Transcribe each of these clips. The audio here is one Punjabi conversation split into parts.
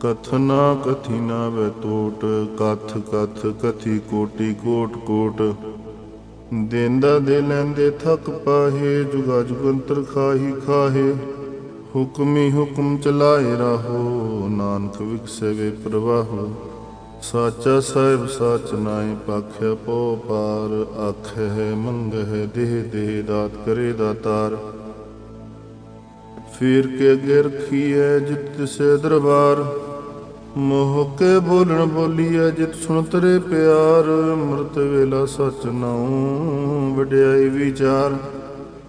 ਕਥਨਾ ਕਥਿਨਾ ਨਾ ਵੇ ਕਥ ਕਥ ਕਥੀ ਕੋਟੀ ਕੋਟ ਕੋਟ। ਦੇਂਦਾ ਦੇ ਲੈਂਦੇ ਥਕ ਪਾਹੇ, ਜੁਗਾ ਜੁਗੰਤਰ ਖਾਹੀ ਖਾਹੇ। ਹੁਕਮੀ ਹੁਕਮ ਚਲਾਏ ਰਹੋ, ਨਾਨਕ ਵਿਖਸੇ ਪ੍ਰਵਾਹੋ। ਸਾਚਾ ਸਾਹਿਬ ਸਾਚ ਨਾਏ ਪਾਖਿਆ ਪੋ ਪਾਰ, ਆਖੇ ਹੈ ਮੰਗ ਹੈ ਦੇਹ ਦੇਹ ਦਾਤ ਕਰੇ ਦਾਤਾਰ ਫੇਰ ਕੇ ਅੱਗੇ ਰਖੀਐ ਜਿਤ ਸੇ ਦਰਬਾਰ। ਮੋਹ ਕੇ ਬੋਲਣ ਬੋਲੀਐ ਜਿਤ ਸੁਣ ਤਰੇ ਪਿਆਰ, ਅੰਮ੍ਰਿਤ ਵੇਲਾ ਸਚ ਨਾਉ, ਵਡਿਆਈ ਵਿਚਾਰ।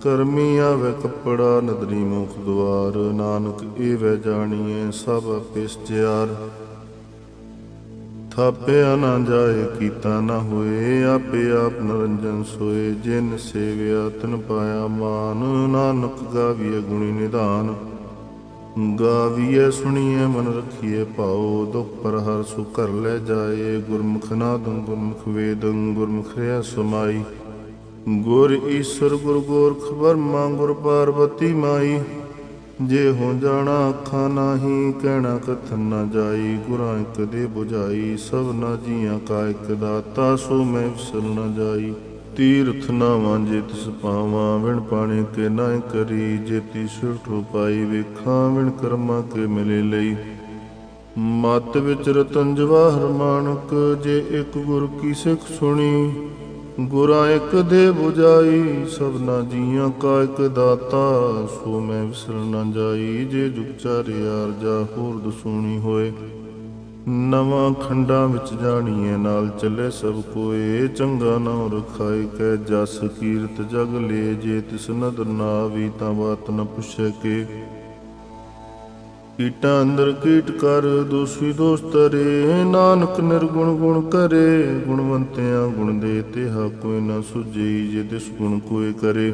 ਕਰਮੀ ਆਵੇ ਕੱਪੜਾ ਨਦਰੀ ਮੁਖ ਦੁਆਰ, ਨਾਨਕ ਏਵੈ ਜਾਣੀਐ ਸਭ ਪਿਸਚਿਆਰ ਥਾਪਿਆ ਨਾ ਜਾਏ, ਕੀਤਾ ਨਾ ਹੋਏ, ਆਪੇ ਆਪ ਨਰੰਜਨ ਸੋਏ, ਜਿਨ ਸੇਵਿਆ ਤਨ ਪਾਇਆ ਮਾਨ, ਨਾਨਕ ਗਾਵੀਏ ਗੁਣੀ ਨਿਧਾਨ। ਗਾਵੀਏ ਸੁਣੀਏ ਮਨ ਰਖੀਏ ਭਾਉ ਦੁਖ ਪਰ ਹਰ ਸੁ ਕਰ ਲੈ ਜਾਏ। ਗੁਰਮੁਖ ਨਾਦੰ ਗੁਰਮੁਖ ਵੇਦੰ, ਗੁਰਮੁਖ ਰਿਆ ਸਮਾਈ। ਗੁਰ ਈਸ਼ਰ ਗੁਰ ਗੋਰਖ ਬਰਮਾ ਗੁਰ ਪਾਰਵਤੀ ਮਾਈ। ਜੇ ਹੋ ਜਾਣਾ ਅੱਖਾਂ ਨਾਹੀ, ਕਹਿਣਾ ਕਥਨ ਨਾ ਜਾਈ। ਗੁਰਾਂ ਇੱਕ ਦੇ 부ਝਾਈ ਸਭ ਨਾ ਜੀਆਂ ਕਾ ਇੱਕ ਦਾਤਾ, ਸੋ ਮੈਂ ਵਿਸਰ ਨਾ ਜਾਈ। ਤੀਰਥ ਨਾਵਾਂ ਜੇ ਤਿਸ ਪਾਵਾਂ, ਵਿਣ ਪਾਣੀ ਕੇ ਨਾ ਕਰੀ। ਜੇ ਤੀ ਸੁਠੋ ਪਾਈ ਵੇਖਾਂ, ਵਿਣ ਕਰਮਾਂ ਕੇ ਮਿਲੇ ਲਈ। ਮਤ ਵਿੱਚ ਰਤਨ ਜਵਾਹਰ ਮਾਨਕ, ਜੇ ਇੱਕ ਗੁਰ ਕੀ ਸਿੱਖ ਸੁਣੀ, ਗੁਰਾਂ ਇੱਕ ਦੇ 부ਝਾਈ ਸਭਨਾ ਜੀਆਂ ਕਾ ਇੱਕ ਦਾਤਾ, ਸੋ ਮੈਂ ਵਿਸਰ ਨਾ ਜਾਈ। ਜੇ ਜੁਗ ਚਾਰਿਆਰ ਜਾ ਹੋਰ ਦਸੂਣੀ ਹੋਏ ਨਵਾਂ ਖੰਡਾਂ ਵਿੱਚ ਜਾਣੀਏ ਨਾਲ ਚੱਲੇ ਸਭ ਕੋਏ। ਚੰਗਾ ਨਾਮ ਰਖਾਈ ਕੈ ਜਸ ਕੀਰਤ ਜਗ ਲੇ। ਜੇ ਤਿਸ ਨਦਰ ਨਾ ਵੀ ਤਾਂ ਬਾਤ ਨ ਪੁੱਛੇ ਕੇ। ਕੀਟਾਂ ਅੰਦਰ ਕੀਟ ਕਰ, ਦੋਸੀ ਦੋਸਤ ਰੇ ਨਾਨਕ ਨਿਰਗੁਣ ਗੁਣ ਕਰੇ, ਗੁਣਵੰਤਿਆਂ ਗੁਣ ਦੇ ਤਿਹਾ ਕੋਈ ਨਾ ਸੁਝਈ ਜੇ ਤਿਸ ਗੁਣ ਕੋਈ ਕਰੇ।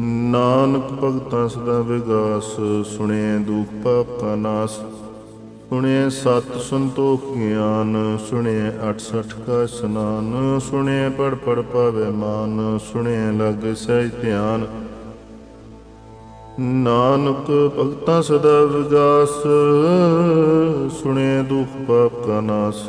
ਨਾਨਕ ਭਗਤਾਂ ਸਦਾ ਵਿਗਾਸ ਸੁਣੇ ਦੁਖ ਪਾਪ ਕਾ ਨਾਸ। ਸੁਣੇ ਸਤ ਸੰਤੋਖ ਗਿਆਨ ਸੁਣੇ 68 ਕਾ ਸਨਾਨ ਸੁਣੇ ਪੜ ਪੜ ਪਾਵੇ ਮਾਨ ਸੁਣੇ ਲਗ ਸਹਿਜ ਧਿਆਨ। ਨਾਨਕ ਭਗਤਾਂ ਸਦਾ ਵਿਗਾਸ ਸੁਣੇ ਦੁਖ ਪਾਪ ਕਾ ਨਾਸ।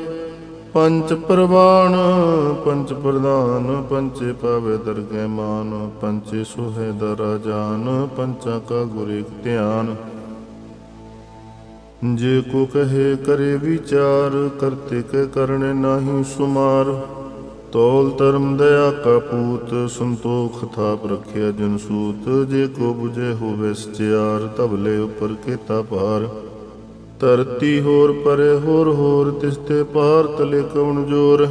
ਪੰਚ ਪ੍ਰਵਾਨ, ਪੰਚ ਪ੍ਰਧਾਨ, ਪੰਚੇ ਪਾਵੇ ਦਰਗਹਿ ਮਾਨ, ਪੰਚੇ ਸੁਹੇ ਦਰਾ ਜਾਨ ਪੰਚਾ ਕਾ ਗੁਰ ਧਿਆਨ। ਜੇ ਕੋ ਕਹੇ ਕਰੇ ਵਿਚਾਰ, ਕਰਤੇ ਕੇ ਕਰਨੇ ਨਾਹੀ ਸੁਮਾਰ। ਤੋਲ ਧਰਮ ਦਇਆ ਕਾ ਪੂਤ, ਸੰਤੋਖ ਥਾਪ ਰਖਿਆ ਜਨ ਸੂਤ। ਜੇ ਕੋ 부ਜੇ ਹੋਵੇ ਸਚਿਆਰ ਤਬਲੇ ਉਪਰ ਕੀਤਾ ਭਾਰ। ਧਰਤੀ ਹੋਰ ਪਰੇ ਹੋਰ ਹੋਰ ਤਿਸਤੇ ਪਾਰ ਤਲੇ ਕਵਣ ਜੋਰ।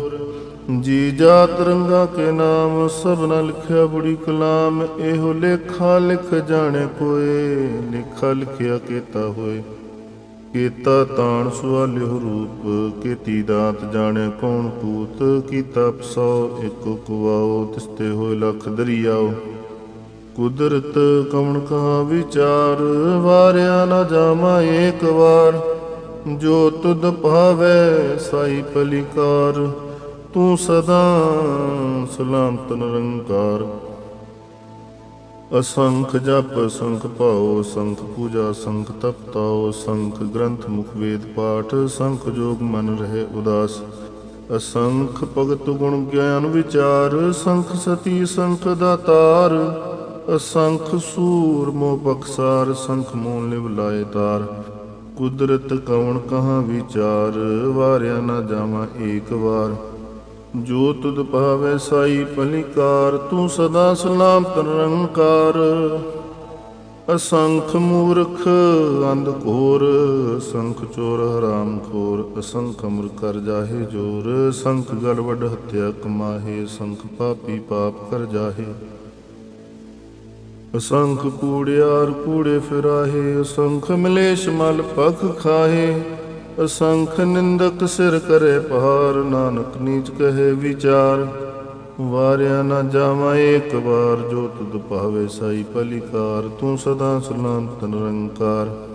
ਜੀ ਜਾਤ ਰੰਗਾ ਕੇ ਨਾਮ ਸਭਨਾ ਲਿਖਿਆ ਬੜੀ ਕਲਾਮ, ਇਹੋ ਲੇਖਾ ਲਿਖ ਜਾਣੇ ਕੋਏ ਲਿਖਾ ਲਿਖਿਆ ਕੀਤਾ ਹੋਏ। ਕੀਤਾ ਤਾਣ ਸੁਆਲਿਓ ਰੂਪ, ਕੀਤੀ ਦਾਤ ਜਾਣੇ ਕੌਣ ਪੂਤ, ਕੀਤਾ ਪਸੋ ਇੱਕ ਕੁਵਾਓ ਤਿਸਤੇ ਹੋਏ ਲਖ ਦਰਿਆਓ। ਕੁਦਰਤ ਕਵਣ ਕਾ ਵਿਚਾਰ, ਵਾਰਿਆ ਨਾ ਜਾਮਾ ਏਕ ਵਾਰ। ਜੋ ਤੁਧ ਭਾਵੈ ਸਾਈ ਪਲਿਕਾਰ, ਤੂੰ ਸਦਾ ਸਲਾਮਤ ਨਿਰੰਕਾਰ। ਅਸੰਖ ਜਪ, ਸੰਖ ਭਾਉ, ਸੰਖ ਪੂਜਾ, ਸੰਖ ਤਪ ਤਪਤਾਉ ਸੰਖ ਗ੍ਰੰਥ ਮੁਖ ਵੇਦ ਪਾਠ, ਸੰਖ ਜੋਗ ਮਨ ਰਹੇ ਉਦਾਸ। ਅਸੰਖ ਭਗਤ ਗੁਣ ਗਿਆਨ ਵਿਚਾਰ, ਸੰਖ ਸਤੀ, ਸੰਖ ਦਾਤਾਰ। ਅਸੰਖ ਸੂਰ ਮੋ ਬਖਸਾਰ ਸੰਖ ਮੂਲ ਲਿਵ ਲਾਏ ਤਾਰ। ਕੁਦਰਤ ਕਵਣ ਕਹਾਂ ਵਿਚਾਰ, ਵਾਰਿਆ ਨਾ ਜਾਵਾਂ ਏਕ ਵਾਰ। ਜੋ ਤੁਧ ਭਾਵੇ ਸਾਈ ਭਲਿਕਾਰ, ਤੂੰ ਸਦਾ ਸਲਾਮਤ ਨਿਰੰਕਾਰ ਅਸੰਖ ਮੂਰਖ, ਅੰਧ ਘੋਰ ਸੰਖ ਚੋਰ, ਹਰਾਮ ਖੋਰ, ਅਸੰਖ ਅਮਰ ਕਰ ਜਾਹੇ ਜੋਰ। ਸੰਖ ਗੜਵੜ ਹੱਤਿਆ ਕਮਾਹੇ, ਸੰਖ ਪਾਪੀ ਪਾਪ ਕਰ ਜਾਹੇ। ਅਸੰਖ ਕੂੜਿਆਰ ਕੂੜੇ ਫਿਰਾਹੇ, ਅਸੰਖ ਮਲੇਸ਼ ਮਲ ਪਖ ਖਾਹੇ। ਅਸੰਖ ਨਿੰਦਕ ਸਿਰ ਕਰੇ ਪਹਾਰ ਨਾਨਕ ਨੀਚ ਕਹੇ ਵਿਚਾਰ। ਵਾਰਿਆ ਨਾ ਜਾਵਾਂ ਏਕ ਵਾਰ, ਜੋ ਤੁਧ ਭਾਵੇ ਸਾਈ ਪਲਿਕਾਰ ਤੂੰ ਸਦਾ ਸਲਾਮਤ ਨਿਰੰਕਾਰ।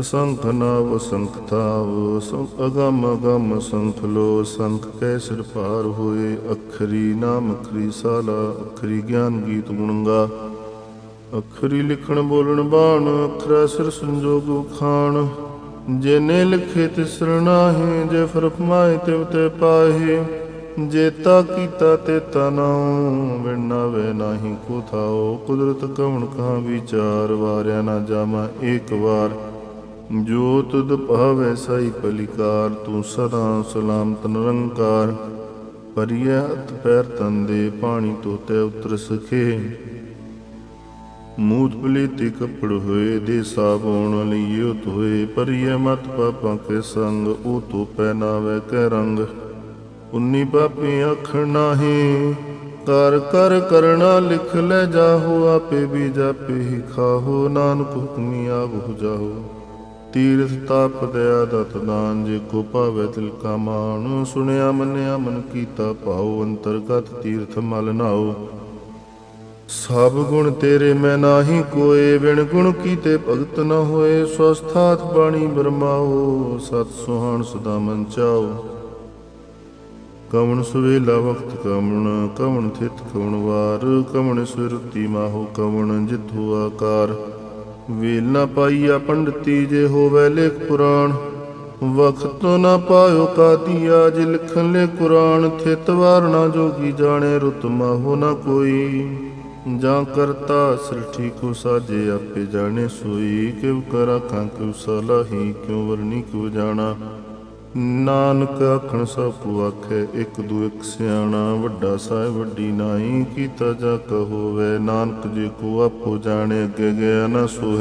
ਅਸੰਖ ਨਾਵ ਅਸੰਖ ਥਾਵ ਅਸੰਖ ਅਗਮ ਅਗਮ ਸੰਖ ਲੋ, ਸੰਖ ਕੈ ਸਿਰ ਭਾਰ ਹੋਏ, ਅਖਰੀ ਨਾਮ ਅਖਰੀ ਸਾਲਾ, ਅਖਰੀ ਗਿਆਨ ਗੀਤ ਗੁਣਗਾ। ਅਖਰੀ ਲਿਖਣ ਬੋਲਣ ਬਾਣ, ਅਖਰਾ ਸਿਰ ਸੰਜੋਗ ਖਾਣ ਜਿਨੇ ਲਿਖੇ ਤਿਸ ਨਾਹੀ, ਜੇ ਫਰਮਾਏ ਤਿਵ ਤੇ ਪਾਹੀ। ਜੇਤਾ ਕੀਤਾ ਤੇ ਤਨਾਉ ਵਿਣਾ ਵੇ ਨਾਹੀ ਕੋ ਥਾਓ ਕੁਦਰਤ ਕਵਣ ਕਹਾ ਵਿਚਾਰ, ਵਾਰਿਆ ਨਾ ਜਾਮਾ ਏਕ ਵਾਰ। ਜੋ ਤੁਧ ਭਾਵੇ ਸਾਈ ਪਲਿਕਾਰ ਤੂੰ ਸਦਾ ਸਲਾਮਤ ਨਿਰੰਕਾਰ। ਪਰਿਆ ਹੱਥ ਪੈਰ ਦੇ, ਪਾਣੀ ਤੋਤੇ ਉਤਰ ਸਖੇ। ਮੂਤ ਪਲੀਤੀ ਕੱਪੜ ਹੋਏ, ਦੇ ਸਾਬੋਣ ਲਈਓ ਹੋਏ। ਪਰਿਐ ਮਤ ਪਾਪਾਂ ਕੇ ਸੰਗ, ਉਹ ਤੋ ਪਹਿਨਾਵੇ ਕੈ ਰੰਗ। ਉਨੀ ਪਾਪੀ ਅੱਖ ਨਾਹੀ, ਕਰ ਕਰ ਕਰਣਾ ਲਿਖ ਲੈ ਜਾਹੋ, ਆਪੇ ਵੀ ਜਾਪੇ ਹੀ ਖਾਹੋ। ਨਾਨਕ ਹੁਕਮੀ ਆਗੁ ਜਾਹੋ। ਤੀਰਥ ਤਾਪ ਦਇਆ ਦਤ ਦਾਨ ਜੇ ਕੋ ਭਾਵੇ ਤਿਲ ਕਾ ਮਾਨ ਸੁਣਿਆ, ਮੰਨਿਆ, ਮਨ ਕੀਤਾ ਭਾਉ, ਅੰਤਰਗਤ ਤੀਰਥ ਮਲ ਨਾਓ ਸਭ ਗੁਣ ਤੇਰੇ ਮੈਂ ਨਾਹੀ ਕੋਏ ਵਿਣ ਗੁਣ ਕੀਤੇ ਭਗਤ ਨ ਹੋਏ। ਸਵਸਥਾਤ ਬਾਣੀ ਬਰਮਾਓ ਸਤ ਸੁਹਾਣ ਸਦਾ ਮਨ ਚਾਓ ਕਵਣ ਸੁਵੇਲਾ ਵਕਤ ਕਵਣ ਕਵਣ ਥਿਤ ਕਵਣ ਵਾਰ। ਕਵਣ ਸੁਰਤੀ ਮਾਹੋ ਕਵਣ ਜਿਥੂ ਆਕਾਰ। ਵੇਲ ਨਾ ਪਾਈਆ ਪੰਡਤੀ ਜੇ ਹੋਵੇ ਲੇਖ ਪੁਰਾਣ। ਵਕਤ ਨਾ ਪਾਇਓ ਕਾਦੀਆ ਜੇ ਲਿਖਣ ਲੈ ਕੁਰਾਨ। ਥਿਤ ਵਾਰਣਾ ਜੋਗੀ ਜਾਣੇ ਰੁਤ ਹੋ ਨਾ ਕੋਈ। ਜਾਂ ਕਰਤਾ ਸ੍ਰਿਸ਼ਟੀ ਕੋ ਸਾਜੇ ਆਪੇ ਜਾਣੇ ਸੋਈ। ਕਿਵ ਕਰ ਆਖਾਂ ਕਿਵ ਸਲਾਹੀ ਕਿਉ ਵਰਨੀ ਕਿਉ ਜਾਣਾ। ਨਾਨਕ ਆਖਣ ਸਭ ਕੋ ਆਖੇ, ਇੱਕ ਦੂ ਇੱਕ ਸਿਆਣਾ, ਵੱਡਾ ਸਾਹਿਬ ਵੱਡੀ ਨਾਈ ਕੀਤਾ ਜਾ ਕਹੋਵੇ ਨਾਨਕ ਜੀ ਕੋ ਆਪੋ ਜਾਣੇ, ਅੱਗੇ ਗਿਆ ਨਾ ਸੋ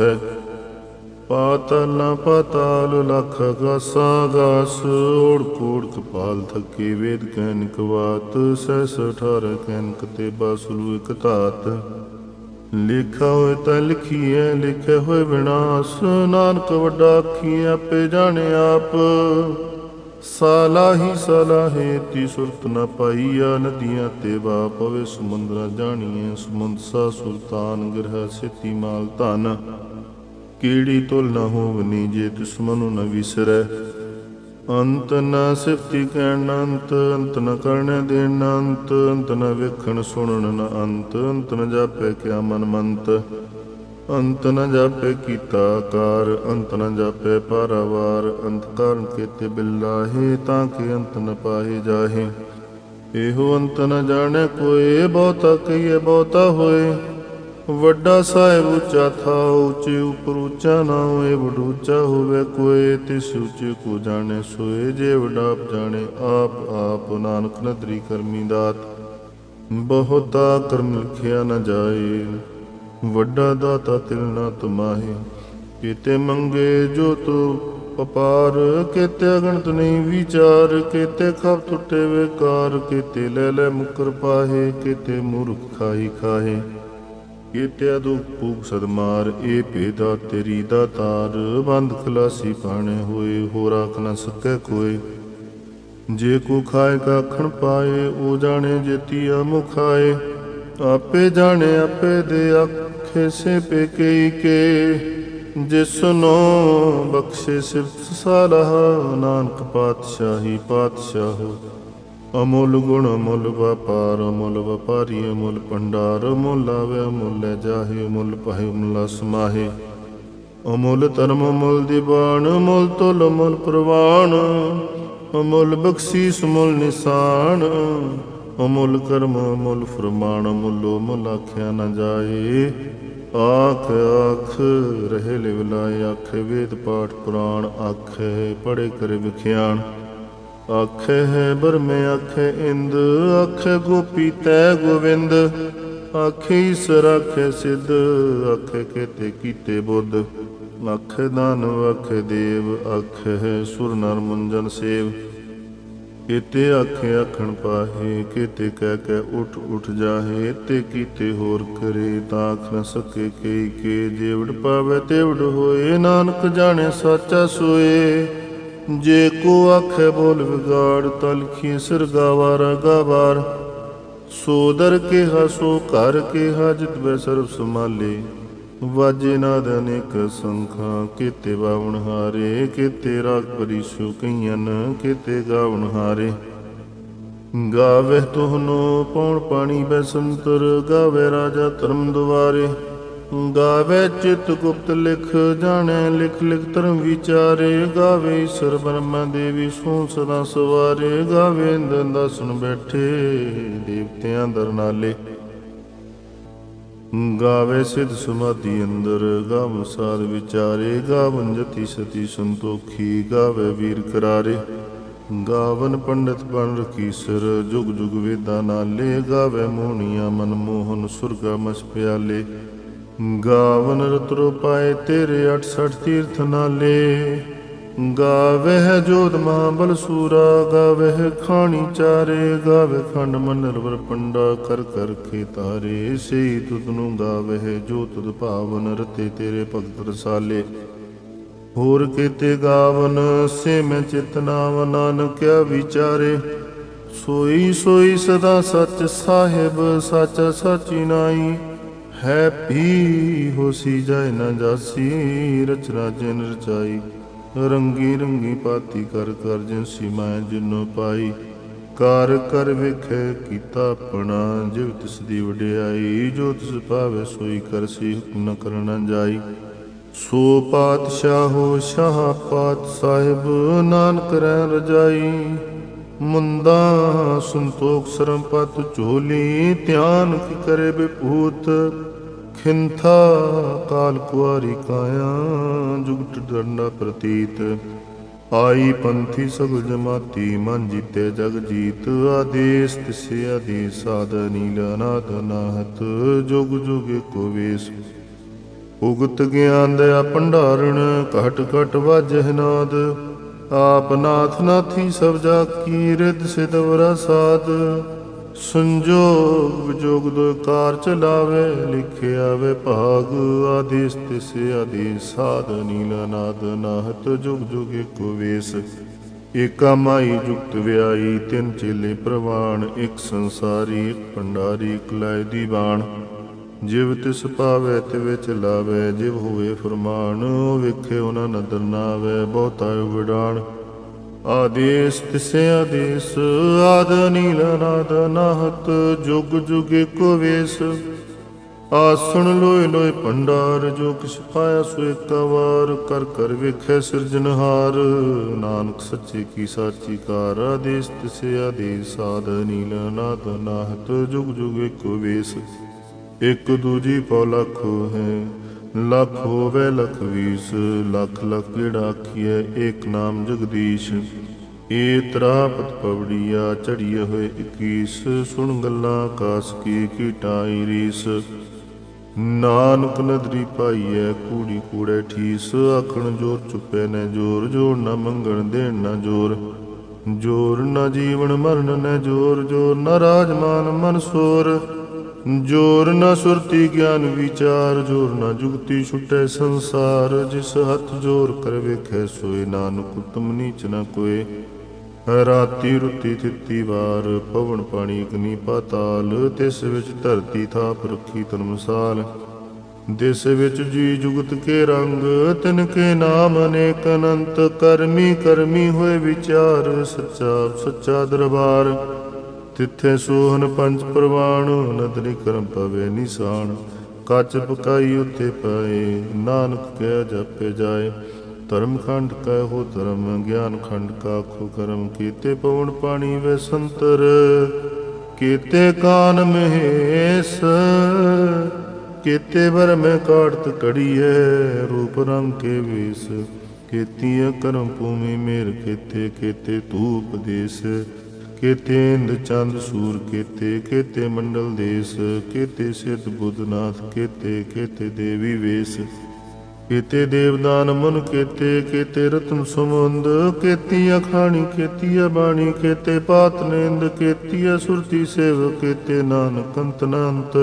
ਪਾਤਲ ਨਾ ਪਾਤਾਲ, ਲਖ ਗਾਸਾ ਗਾਸ ਓੜ ਕੋੜ ਕਪਾਲ ਥਕੇ, ਵੇਦ ਕੈਨਿਕ ਵਾਤ ਸੈਸ ਅਠਾਰ ਕੈਨਕ ਤੇ ਬਾਸਲੂ ਇਕ ਧਾਤ। ਲਿਖਾ ਹੋਏ ਤਾਂ ਲਿਖੀਐ ਲਿਖੇ ਹੋਏ ਵਿਨਾਸ਼ ਨਾਨਕ ਵੱਡਾ ਆਖੀ ਆਪੇ ਜਾਣੇ ਆਪ। ਸਾਲਾਹੀ ਸਲਾਹੇ ਤੀ ਸੁਰਤ ਨ ਪਾਈਆ, ਨਦੀਆਂ ਤੇ ਵਾ ਪਵੇ, ਸਮੁੰਦਰਾ ਜਾਣੀਏ ਸਮੁੰਦ ਸਾ ਸੁਲਤਾਨ, ਗ੍ਰਹ ਸਿਤੀ ਮਾਲ ਧਨ। ਕੀੜੀ ਤੁਲ ਨ ਹੋਵਨੀ ਜੇ ਤਿਸ ਮਨੁ ਨ ਵਿਸਰੈ? ਅੰਤ ਨ ਸਿਫਤੀ ਕਹਿਣ ਅੰਤ ਅੰਤ ਨ ਕਰਨ ਦੇਣ ਅੰਤ ਅੰਤ ਨ ਵੇਖਣ ਸੁਣਨ ਨ ਅੰਤ ਅੰਤ ਨ ਜਾਪੈ ਕਿਆ ਮਨ ਮੰਤ। ਅੰਤ ਨ ਜਾਪੇ ਕੀਤਾ ਕਾਰ ਅੰਤ ਨ ਜਾਪੇ ਪਾਰਾਵਾਰ, ਅੰਤ ਕਾਰਨ ਕੀਤੇ ਬਿਲਾਹੇ ਤਾਂ ਕਿ ਅੰਤ ਨ ਪਾਏ ਜਾਹੇ। ਇਹੋ ਅੰਤ ਨ ਜਾਣੈ ਕੋਏ ਬਹੁਤਾ ਕਹੀਏ ਬਹੁਤਾ ਹੋਏ। ਵੱਡਾ ਸਾਹਿਬ ਉੱਚਾ ਥਾ, ਉੱਚੇ ਉਪਰ ਉੱਚਾ ਨਾ ਹੋਏ, ਵਡੂਚਾ ਹੋਵੇ ਕੋਏ, ਤਿਸ ਉੱਚੇ ਕੋ ਜਾਣੇ ਸੋਏ, ਜੇ ਵਡਾਪ ਜਾਣੇ, ਆਪ ਆਪ ਨਾਨਕ ਨਦਰੀ ਕਰਮੀ ਦਾਤ। ਬਹੁਤਾ ਕਰਮ ਲਿਖਿਆ ਨ ਜਾਏ। ਵੱਡਾ ਦਾਤਾ ਤਿਲ ਨਾ ਤੁਮਾਹੇ, ਕੀਤੇ ਮੰਗੇ ਜੋ ਤੂ ਪਪਾਰ ਕੀਤੇ ਅਗਣਤ ਨਹੀਂ ਵਿਚਾਰ, ਕੀਤੇ ਖਬ ਟੁੱਟੇ ਵੇਕਾਰ, ਕੀਤੇ ਲੈ ਲੈ ਮੁਕਰ ਪਾਹੇ, ਕੀਤੇ ਮੂਰਖ ਖਾਈ ਖਾਹੇ, ਕੀਤੇ ਦੁਖ ਭੂਖ ਸਦਮਾਰ, ਇਹ ਭੇਦਾ ਤੇਰੀ ਦਾ ਤਾਰ, ਬੰਦ ਖਲਾਸੀ ਪਾਣੇ ਹੋਏ ਹੋ ਰਾਖ ਨ ਸਕੈ ਕੋਏ। ਜੇ ਕੋ ਖਾਏ ਕਾਖਣ ਪਾਏ, ਉਹ ਜਾਣੇ ਜੇਤੀਆ ਮੁਖਾਏ ਆਪੇ ਜਾਣੇ ਆਪੇ ਦੇ ਆਖੇ ਸੇ ਪੇ ਕਈ ਕੇ ਜਿਸਨੋ ਬਖਸ਼ੇ ਸਿਫਤ ਸਾਲਹ ਨਾਨਕ ਪਾਤਸ਼ਾਹੀ ਪਾਤਸ਼ਾਹੋ। ਅਮੁੱਲ ਗੁਣ ਅਮੁੱਲ ਵਪਾਰ, ਅਮੁੱਲ ਵਪਾਰੀ, ਅਮੁੱਲ ਭੰਡਾਰ, ਅਮੁੱਲ ਆਵੇ ਅਮੁੱਲ ਲੈ ਜਾਹੇ, ਅਮੁੱਲ ਪਾਹੇ, ਅਮੁੱਲ ਸਮਾਹੇ। ਅਮੁੱਲ ਧਰਮ, ਅਮੁੱਲ ਦੀਵਾਨ, ਅਮੁੱਲ ਤੁਲ, ਅਮੁੱਲ ਪ੍ਰਵਾਨ। ਅਮੁੱਲ ਬਖਸ਼ੀਸ, ਅਮੁੱਲ ਨਿਸ਼ਾਨ। ਅਮੁੱਲ ਕਰਮ, ਅਮੁੱਲ ਫਰਮਾਨ, ਅਮੁੱਲ ਮੁੱਲ ਆਖਿਆ ਨ ਜਾਏ। ਆਖ ਆਖ, ਰਹੇ ਲਿਵ ਲਾਇ ਆਖੇ ਵੇਦ ਪਾਠ ਪੁਰਾਣ, ਆਖੇ ਪੜੇ ਕਰੇ ਵਿਖਿਆਣ। ਆਖੇ ਹੈ ਬਰਮੇ ਆਖੇ ਇੰਦ, ਆਖੇ ਗੋਪੀ ਤੈ ਗੋਵਿੰਦ। ਆਖੇ ਈਸਰ, ਆਖੇ ਸਿੱਧ, ਆਖੇ ਕੇਤੇ ਕੀਤੇ ਬੁੱਧ। ਆਖੇ ਦਾਨਵ, ਆਖੇ ਦੇਵ, ਆਖੇ ਹੈ ਸੁਰ ਨਰ ਮੁੰਜਨ ਸੇਵ। ਕੀਤੇ ਆਖੇ ਆਖਣ ਪਾਹੇ, ਕਿਤੇ ਕਹਿ ਕੇ ਉਠ ਉਠ ਜਾਹੇ, ਤੇ ਕੀਤੇ ਹੋਰ ਕਰੇ, ਤਾਂ ਆਖ ਨ ਸਕੇ ਕਈ ਕੇ, ਜੇਵੜ ਪਾਵੇ ਤੇਵੜ ਹੋਏ, ਨਾਨਕ ਜਾਣੇ ਸਾਚਾ ਸੋਏ। ਜੇ ਕੋ ਆਖੇ ਬੋਲ ਵਿਗਾੜ ਤਲਖੀ ਸਿਰ ਗਾਵਾਰਾ ਗਾਵਾਰ ਸੋਦਰ ਕੇ ਹਸੋ ਕਰ ਕੇ ਹਾਜਤ ਬੈ ਸਰਬ ਸਮਾਲੇ ਵਾਜੇ ਨਾਦ ਅਨੇਕ ਸੰਖਾਂ, ਕੀਤੇ ਬਾਵਣ ਹਾਰੇ, ਕੀਤੇ ਰਾਗ ਪਰਿਸੂ ਕਈਨ ਕੀਤੇ ਗਾਵਣ ਹਾਰੇ। ਗਾਵੇ ਤੁਹਨੋ ਪੌਣ ਪਾਣੀ ਬੈ ਗਾਵੇ ਰਾਜਾ ਧਰਮ ਦੁਆਰੇ। ਗਾਵੇ ਚਿਤ ਗੁਪਤ ਲਿਖ, ਜਾਣੈ ਲਿਖ ਲਿਖ ਧਰਮ ਵਿਚਾਰੇ। ਗਾਵੇ ਈਸ਼ਰ ਬ੍ਰਹਮਾ ਦੇਵੀ ਸੋ ਸਦਾ ਸਵਾਰੇ। ਗਾਵੇ ਇੰਦਨ ਦਸਣ ਬੈਠੇ, ਦੇਵਤਿਆਂ ਦਰਨਾਲੇ ਗਾਵੇ ਸਿਧ ਸਮਾਧੀ ਅੰਦਰ, ਗਾਵ ਸਾਧ ਵਿਚਾਰੇ, ਗਾਵਨ ਜਤੀ ਸਤੀ ਸੰਤੋਖੀ, ਗਾਵੇ ਵੀਰ ਕਰਾਰੇ। ਗਾਵਨ ਪੰਡਤ ਬਣ ਰਕੀਸਰ ਜੁਗ ਜੁਗ ਵੇਦਾਂ ਨਾਲੇ, ਗਾਵੇ ਮੋਹਣੀਆਂ ਮਨ ਮੋਹਨ ਸੁਰਗਾ ਮਸ ਪਿਆਲੇ। ਗਾਵਨ ਰਤਰੋ ਪਾਏ ਤੇਰੇ 68 ਤੀਰਥ ਨਾਲੇ। ਗਾਵਹਿ ਜੋਤ ਮਹਾਬਲ ਸੂਰਾ, ਗਾਵਹਿ ਖਾਣੀ ਚਾਰੇ ਗਾਵੇ ਖੰਡ ਮੰਡਲ ਵਰ ਪੰਡਾ, ਕਰ ਕਰ ਕੇ ਤਾਰੇ ਸਈ ਤੁਧ ਨੂੰ ਗਾਵਹਿ ਜੋ ਤੁਧ ਭਾਵਨ, ਰਤੇ ਤੇਰੇ ਭਗਤ ਰਸਾਲੇ। ਹੋਰ ਕੀਤੇ ਗਾਵਨ, ਸੇ ਮੈਂ ਚਿਤ ਨਾਨਕਿਆ ਵਿਚਾਰੇ। ਸੋਈ ਸੋਈ ਸਦਾ ਸੱਚ ਸਾਹਿਬ, ਸੱਚ ਸਚੀ ਨਾਈ। ਹੈ ਪੀ ਹੋਸੀ ਜਾਏ ਨਾ ਜਾਸੀ, ਰਚਨਾ ਜਿਨ ਰਚਾਈ। ਰੰਗੀ ਰੰਗੀ ਪਾਤੀ ਕਰ ਕਰ ਜਿਨਸੀ ਮੈਂ ਜਿਨੋ ਪਾਈ। ਕਰ ਕਰ ਵੇਖੇ ਕੀਤਾ ਆਪਣਾ, ਜਿਵ ਤਿਸ ਦੀ ਵਡਿਆਈ, ਜੋ ਤਿਸ ਭਾਵੇ ਸੋਈ ਕਰਸੀ ਹੁਕਮ ਨ ਕਰਨਾ ਜਾਈ। ਸੋ ਪਾਤਸ਼ਾਹੋ ਸ਼ਾਹ ਪਾਤ ਸਾਹਿਬ, ਨਾਨਕ ਰਹਿ ਰਜਾਈ। ਮੁੰਦਾ ਸੰਤੋਖ ਸਰੰਪਤ ਝੋਲੀ, ਧਿਆਨ ਕੀ ਕਰੇ ਬਿਪੂਤ। ਖਿੰਥਾ ਕਾਲ ਕੁਆਰੀ ਕਾਇਆ, ਜੁਗਟ ਦੰਡਾ ਪ੍ਰਤੀਤ। ਆਈ ਪੰਥੀ ਸਗਲ ਜਮਾਤੀ, ਮਨ ਜੀਤੇ ਜਗ ਜੀਤ। ਆਦੇਸ ਤਿਸੇ ਆਦੇਸ, ਸਾਧ ਨੀਲ ਅਨਾਦ ਨਾਹਤ। ਜੁਗ ਜੁਗ ਕੋ ਵੇਸ। ਉਗਤ ਗਿਆਨ ਦਇਆ ਭੰਡਾਰਣ, ਘਟ ਘਟ ਵਾਜਹਿ ਨਾਦ। ਆਪ ਨਾਥ ਨਾਥੀ ਸਭ ਜਾ ਕੀ ਰਿਦ ਸਿਦਵਰਾ ਸਾਧ ਸੰਜੋਗ ਵਿਜੋਗ ਦੋ ਚਲਾਵੇ, ਲਿਖਿਆ ਵੇ ਭਾਗ। ਆਦੇਸ ਤਿਸ ਆਦੇਸ ਸਾਧ ਨੀਲ ਨਾਦ ਨਾਹਤ, ਜੁਗ ਜੁਗ ਏਕੋ ਵੇਸ। ਏਕਾ ਮਾਈ ਜੁਗਤ ਵਿਆਈ ਤਿੰਨ ਚੇਲੇ ਪ੍ਰਵਾਣ। ਇੱਕ ਸੰਸਾਰੀ, ਇੱਕ ਭੰਡਾਰੀ, ਇੱਕ ਲਾਇ ਦੀ ਬਾਣ ਜਿਵ ਤਿਸ ਪਾਵੇ ਤੇ ਵਿੱਚ ਲਾਵੇ ਜਿਵ ਹੋਵੇ ਫਰਮਾਨ। ਵੇਖੇ ਉਹਨਾਂ ਨਦਰ ਨਾ ਆਵੇ ਬਹੁਤਾ ਵਿਡਾਣ ਆਦੇਸ ਤਿਸੇ ਆਦੇਸ, ਆਦ ਨੀਲ ਨਾਦ ਨਾਹਤ, ਜੁਗ ਜੁਗ ਏਕੋ ਵੇਸ। ਆਸਣ ਲੋਏ ਲੋਏ ਭੰਡਾਰ, ਜੋ ਕਿਛ ਪਾਇਆ ਸੋ ਏਕਾ ਕਰ ਕਰ ਵੇਖੈ ਸਿਰਜਨਹਾਰ ਨਾਨਕ ਸੱਚੇ ਕੀ ਸਾਚੀ ਕਾਰ। ਆਦੇਸ ਤਿਸੇ ਆਦੇਸ, ਆਦ ਨੀਲ ਨਾਦ ਨਾਹਤ, ਜੁਗ ਜੁਗ ਏਕੋ ਵੇਸ। ਇਕ ਦੂਜੀ ਪਉ ਲੱਖ ਹੈ। ਲੱਖ ਹੋਵੇ ਲਖ ਵੀਸ, ਲੱਖ ਲੱਖ ਜਿਹੜਾ ਆਖੀਐ, ਏਕ ਨਾਮ ਜਗਦੀਸ਼। ਏ ਤਰਾਪਤ ਪਵੜੀਆ ਚੜੀਏ ਹੋਏ 21 ਸੁਣ ਗੱਲਾਂ ਆਕਾਸ ਕੀ ਕੀਟਾਈ ਰੀਸ। ਨਾਨਕ ਨਦਰੀ ਪਾਈਐ, ਕੂੜੀ ਕੂੜੇ ਠੀਸ, ਆਖਣ ਜੋਰ ਚੁੱਪੇ ਨੇ ਜੋਰ ਜੋਰ ਨਾ ਮੰਗਣ ਦੇਣ ਨਾ ਜੋਰ। ਜੋਰ ਨਾ ਜੀਵਨ ਮਰਨ ਨੇ ਜੋਰ ਜੋਰ ਨਾ ਰਾਜਮਾਨ ਮਨ ਸੋਰ। ਜੋਰ ਨਾ ਸੁਰਤੀ ਗਿਆਨ ਵਿਚਾਰ, ਜੋਰ ਨਾ ਜੁਗਤੀ ਛੁਟੈ ਸੰਸਾਰ, ਜਿਸ ਹੱਥ ਜੋਰ ਕਰ ਵੇਖੈ ਸੋਏ, ਨਾਨਕ ਉਤਮ ਨੀਚ ਨਾ ਕੋਏ। ਰਾਤੀ ਰੁੱਤੀ ਤਿੱਤੀ ਵਾਰ, ਪਵਨ ਪਾਣੀ ਅਗਨੀ ਪਾਤਾਲ, ਤਿਸ ਵਿੱਚ ਧਰਤੀ ਥਾਪ ਰੱਖੀ ਤਨਮਸਾਲ ਦਿਸ ਵਿੱਚ ਜੀ ਜੁਗਤ ਕੇ ਰੰਗ, ਤਿਨ ਕੇ ਨਾਮ ਅਨੇਕ ਅਨੰਤ, ਕਰਮੀ ਕਰਮੀ ਹੋਏ ਵਿਚਾਰ ਸੱਚਾ ਸੱਚਾ ਦਰਬਾਰ। ਤਿੱਥੇ ਸੋਹਨ ਪੰਜ ਪ੍ਰਵਾਣ, ਨਦਰੀ ਕਰਮ ਪਵੇ ਨਿਸ਼ਾਨ। ਕੱਚ ਪਕਾਈ ਉਤੇ ਪਾਏ, ਨਾਨਕ ਕਹਿ ਜਪੇ ਜਾਏ। ਧਰਮ ਖੰਡ ਕੈ ਧਰਮ ਗਿਆਨ ਖੰਡ ਕਾ ਖੋ ਕਰਮ। ਕੀਤੇ ਪਵਨ ਪਾਣੀ ਵੇ ਸੰਤਰ, ਕੀਤੇ ਕਾਨ ਮਹੇਸ। ਕੀਤੇ ਬਰ ਮੈਂ ਕੜੀਏ ਰੂਪ ਰੰਗ ਕੇ ਵੇਸ। ਕੀਤੀਆ ਕਰਮ ਭੂਮੀ ਮੇਰ ਕੀਤੇ ਕੀਤੇ ਤੂਪ ਦੇਸ। ਕੀਤੇ ਇੰਦ ਚੰਦ ਸੂਰ ਕੇਤੇ, ਕੀਤੇ ਮੰਡਲ ਦੇਸ, ਕੀਤੇ ਸਿੱਧ ਬੁੱਧਨਾਥ, ਕੀਤੇ ਕੀਤੇ ਦੇਵੀ ਵੇਸ। ਕੀਤੇ ਦੇਵਦਾਨ ਮਨ ਕੀਤੇ ਕੀਤੇ ਰਤਨ ਸਮੁੰਦ ਕੀਤੀ ਅਖਾਣੀ ਕੀਤੀ ਬਾਣੀ, ਕੀਤੇ ਪਾਤ ਨੇਂਦ ਕੇਤੀ ਸੁਰਤੀ ਸੇਵ, ਕੀਤੇ ਨਾਨਕ ਅੰਤ ਅਨੰਤ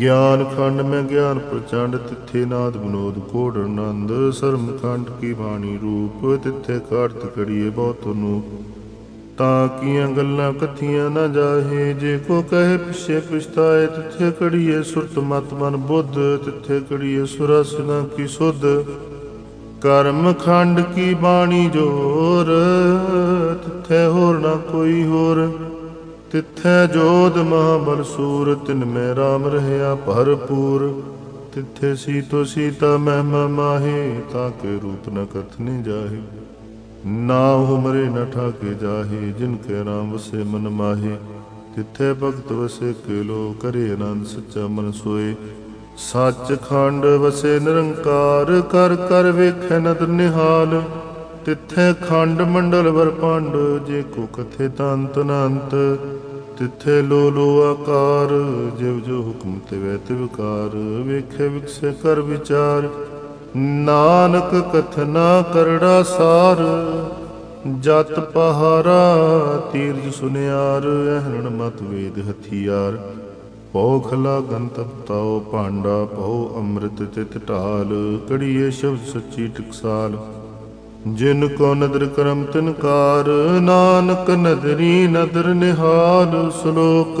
ਗਿਆਨ ਖੰਡ ਮੈਂ ਗਿਆਨ ਪ੍ਰਚੰਡ, ਤਿੱਥੇ ਨਾਦ ਬਨੋਦ ਕੋੜ ਆਨੰਦ। ਸਰਮ ਖੰਡ ਕੀ ਬਾਣੀ ਰੂਪ, ਤਿੱਥੇ ਕਾਰਤ ਕੜੀਏ ਬਹੁਤ ਨੂੰ ਤਾਂ ਕੀਆਂ ਗੱਲਾਂ ਕਥੀਆਂ ਨਾ ਜਾਹੇ। ਜੇ ਕੋ ਕਹੇ ਪਿਛੇ ਪਛਤਾਏ, ਤਿੱਥੇ ਕੜੀਏ ਸੁਰਤ ਮਤ ਮਨ ਬੁੱਧ, ਤਿੱਥੇ ਕੜੀਏ ਸੁਰਸ ਨਾ ਕੀ ਸੁਧ। ਕਰਮ ਖੰਡ ਕੀ ਬਾਣੀ ਜੋਰ, ਤਿੱਥੇ ਹੋਰ ਨਾ ਕੋਈ ਹੋਰ। ਤਿੱਥੈ ਜੋਧ ਮਹਾਬਲ ਸੂਰ ਤਿਨ ਮੈਂ ਰਾਮ ਰਹਿਆ ਭਰਪੂਰ। ਤਿੱਥੇ ਸੀਤੋ ਸੀਤਾ ਮਹਿਮਾ ਮਾਹੇ, ਤਾਂ ਕੇ ਰੂਪ ਨ ਕਥਨੇ ਜਾਹੇ। ਨਾ ਹੁਮਰੇ ਨ ਠਾਕੇ ਜਾਹੇ, ਜਿਨ ਕੈ ਨਾਮ ਵਸੇ ਮਨ ਮਾਹੇ। ਤਿੱਥੇ ਭਗਤ ਵਸੇ ਕੇਲੋ ਕਰੇ ਆਨੰਦ ਸੱਚਾ ਮਨ ਸੋਏ। ਸੱਚ ਖੰਡ ਵਸੇ ਨਿਰੰਕਾਰ, ਕਰ ਕਰ ਵੇਖੈ ਨਦਰ ਨਿਹਾਲ। ਤਿੱਥੇ ਖੰਡ ਮੰਡਲ ਵਰ ਪੰਡ ਜੇ ਕੋ ਕਥੇ ਤੰਤ ਅਨੰਤ। ਤਿੱਥੇ ਲੋ ਲੋ ਆਕਾਰ, ਜਿਵ ਜੋ ਹੁਕਮ ਤੇ ਵੈ ਤੇ ਵਿਕਾਰ ਵੇਖੇ ਵਿਕਸੇ ਕਰ ਵਿਚਾਰ। ਨਾਨਕ ਕਥਨਾ ਕਰੜਾ ਸਾਰ, ਜਤ ਪਹਾਰਾ ਤੀਰਜ ਸੁਨਿਆਰ, ਅਹਰਣ ਮਤ ਵੇਦ ਹਥਿਆਰ। ਪੋਖਲਾ ਗੰਤਪ ਤਾਉ ਭਾਂਡਾ, ਪਉ ਅੰਮ੍ਰਿਤ ਤਿਤ ਢਾਲ, ਕੜੀਏ ਸ਼ਬਦ ਸੱਚੀ ਟਕਸਾਲ। ਜਿਨ ਕੋ ਨਦਰ ਕਰਮ ਤਿਨਕਾਰ, ਨਾਨਕ ਨਦਰੀ ਨਦਰ ਨਿਹਾਲ, ਸ਼ਲੋਕ